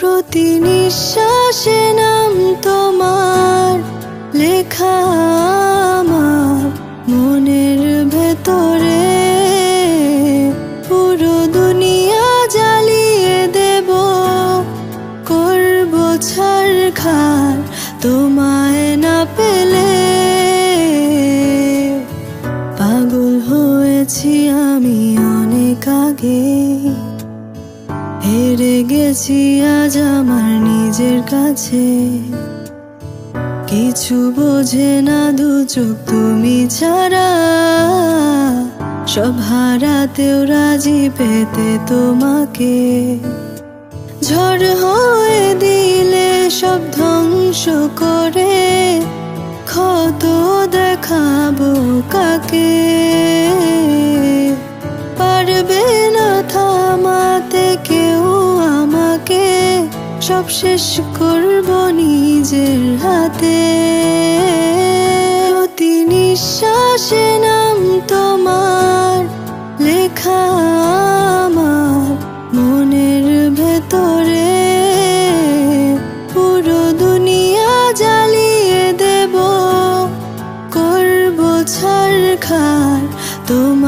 প্রতি নিঃশ্বাসে নাম তোমার, লেখা আমার মনের ভেতরে। পুরো দুনিয়া জ্বালিয়ে দেব, করব ছাড় খার তোমায় না পেলে। পাগল হয়েছি আমি অনেক আগে। হেরে গেছি আজ আমার নিজের কাছে। কিছু বোঝে না দু চোখ তুমি ছাড়া। সব হারাতেও রাজি পেতে তোমাকে। ঝড় হয়ে দিলে সব ধ্বংস করে। ক্ষত দেখাবো কাকে? সব শেষ করব নিজের হাতে। অতি নিঃশ্বাসে নাম তোমার, লেখা আমার মনের ভেতরে। পুরো দুনিয়া জ্বালিয়ে দেব, করব ছাড় খার তোমার